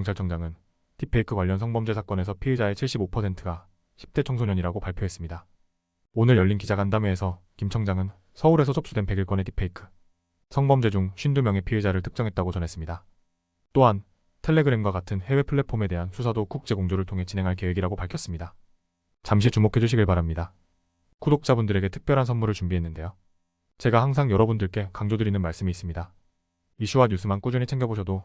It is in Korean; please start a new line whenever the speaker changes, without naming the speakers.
경찰청장은 딥페이크 관련 성범죄 사건에서 피의자의 75%가 10대 청소년이라고 발표했습니다. 오늘 열린 기자간담회에서 김 청장은 서울에서 접수된 100일 건의 딥페이크 성범죄 중 52명의 피해자를 특정했다고 전했습니다. 또한 텔레그램과 같은 해외 플랫폼에 대한 수사도 국제 공조를 통해 진행할 계획이라고 밝혔습니다. 잠시 주목해 주시길 바랍니다. 구독자분들에게 특별한 선물을 준비했는데요. 제가 항상 여러분들께 강조드리는 말씀이 있습니다. 이슈와 뉴스만 꾸준히 챙겨보셔도